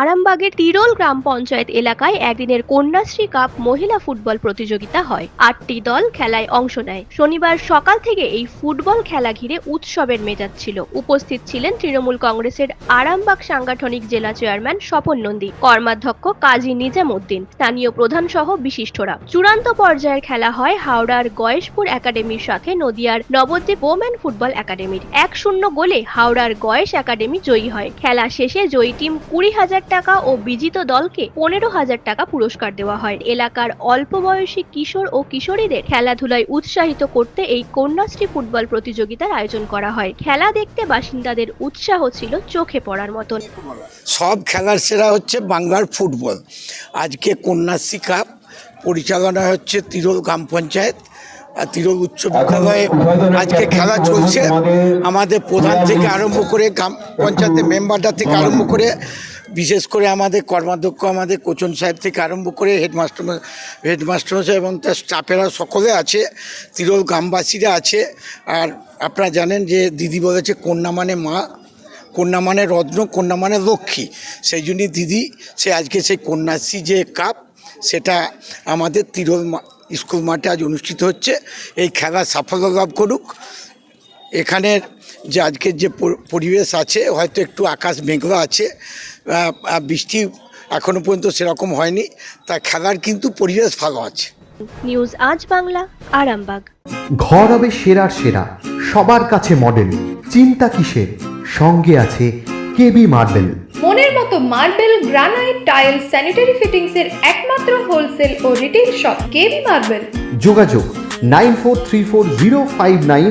আরামবাগের তিরোল গ্রাম পঞ্চায়েত এলাকায় একদিনের কন্যাশ্রী কাপ মহিলা ফুটবল প্রতিযোগিতা হয়। আটটি দল খেলায় অংশ নেয়। শনিবার সকাল থেকে এই ফুটবল খেলা ঘিরে উৎসবের মেজাজ ছিল। উপস্থিত ছিলেন তৃণমূল কংগ্রেসের আরামবাগ সাংগঠনিক জেলা চেয়ারম্যান স্বপন নন্দী, কর্মাধ্যক্ষ কাজী নিজামুদ্দিন, স্থানীয় প্রধান সহ বিশিষ্টরা। চূড়ান্ত পর্যায়ের খেলা হয় হাওড়ার গয়েশপুর একাডেমির সাথে নদিয়ার নবদ্বীপ ওমেন ফুটবল একাডেমির। এক শূন্য গোলে হাওড়ার গয়েশ একাডেমি জয়ী হয়। খেলা শেষে জয়ী টিম কুড়ি হাজার টাকা ও বিজিত দলকে পনেরো হাজার টাকা পুরস্কার দেওয়া হয়। এলাকার অল্প বয়সী কিশোর ও কিশোরীদের খেলাধুলায় উৎসাহিত করতে এই কন্যাশ্রী ফুটবল প্রতিযোগিতার আয়োজন করা হয়। খেলা দেখতে বাসিন্দাদের উৎসাহ ছিল চোখে পড়ার মতন। সব খেলার সেরা হচ্ছে বাংলার ফুটবল। আজকে কন্যাশ্রী কাপ পরিচালনা হচ্ছে তিরোল গ্রাম পঞ্চায়েত আর তিরোল উচ্চ বিদ্যালয়ে আজকে খেলা চলছে। আমাদের প্রধান থেকে আরম্ভ করে গ্রাম পঞ্চায়েতের মেম্বারটা থেকে আরম্ভ করে বিশেষ করে আমাদের কর্মাধ্যক্ষ, আমাদের কোচন সাহেব থেকে আরম্ভ করে হেডমাস্টার হেডমাস্টার মশাই এবং তার স্টাফেরা সকলে আছে, তিরোল গ্রামবাসীরা আছে। আর আপনারা জানেন যে দিদি বলেছে, কন্যা মানে মা, কন্যা মানে রত্ন, কন্যা মানে লক্ষ্মী। সেই জন্যই দিদি, সে আজকে সেই কন্যাশ্রী যে কাপ, সেটা আমাদের তিরোল স্কুল মাঠে আজ অনুষ্ঠিত হচ্ছে। এই খেলা সাফল্য লাভ করুক। এখানের যে আজকের যে পরিবেশ আছে হয়তো একটু আকাশ মেঘলা আছে বৃষ্টি এখনও পর্যন্ত সেরকম হয়নি তা খেলার কিন্তু পরিবেশ ভালো আছে। নিউজ আজ বাংলা আরামবাগ। ঘর হবে সেরার সেরা সবার কাছে মডেল চিন্তা কিসের? সঙ্গে আছে কেবি মার্বেল। মনের মতো marble granite tile sanitary fittings এর একমাত্র হোলসেল ও রিটেল শপ কেবি মার্বেল। যোগাযোগ nine four three four zero five nine